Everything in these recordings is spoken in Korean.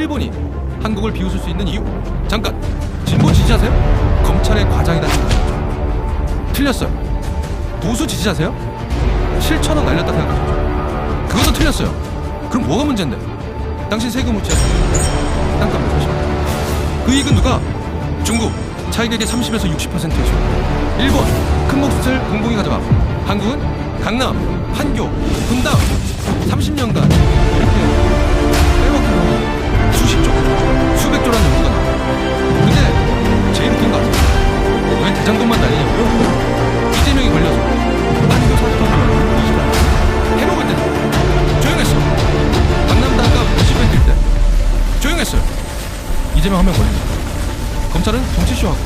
일본이 한국을 비웃을 수 있는 이유. 잠깐 진보 지지하세요? 검찰의 과장이다 생각하죠 틀렸어요. 보수 지지하세요? 7천억 날렸다 생각하죠. 그것도 틀렸어요. 그럼 뭐가 문제인데? 당신 세금 묻지 땅값 몇 퍼센트 그 이익은 누가? 중국. 차익액의 30에서 60%죠 일본. 큰 몫을 공공이 가져가 한국은 강남, 한교, 분당 30년간 장동만 날리냐고요? 이재명이 걸려서. 사업하면 이지라 해먹을 때는 조용했어 강남 단가 20배 뛸때. 조용했어요. 이재명 하면 걸립니다. 검찰은 정치쇼하고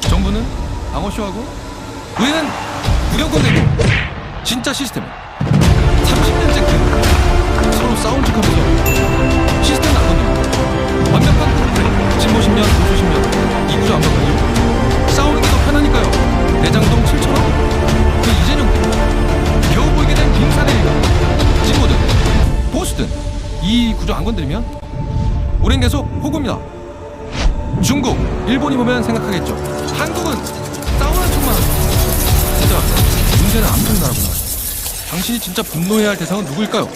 정부는 방어쇼하고 우리는 무력권 대고. 진짜 시스템 이 구조 안 건드리면 우린 계속 호구입니다 중국, 일본이 보면 생각하겠죠. 한국은 싸우는 척만 하죠. 진짜 문제는 암튼 나라구나. 당신이 진짜 분노해야 할 대상은 누구일까요?